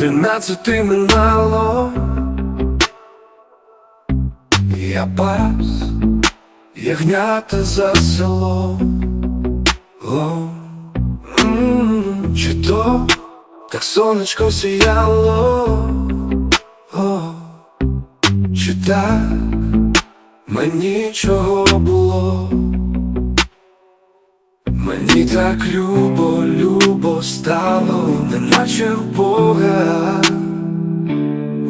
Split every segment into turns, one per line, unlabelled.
Тринадцяти минало, я пас, ягнята за селом. О, м, Чи то так сонечко сіяло, чи так мені чого було? Мені так любо, стало, неначе в Бога,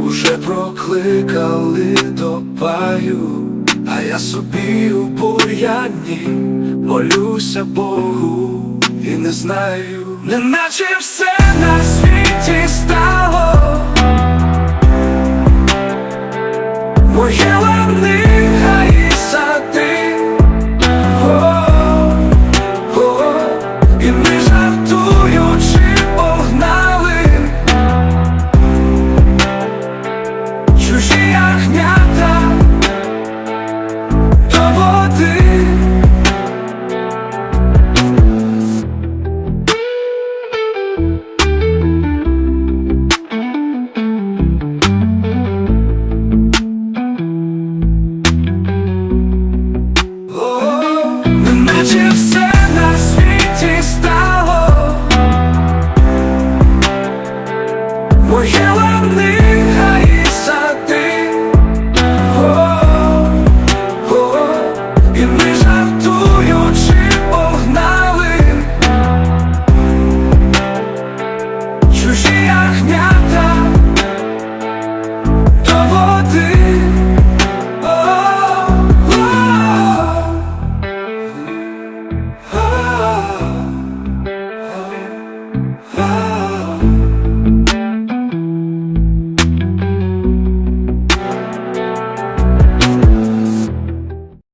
уже прокликали до паю, а я собі у бур'яні молюся Богу. І не знаю, неначе все на душі ахмята до води Неначе все на світі стало. Моє лани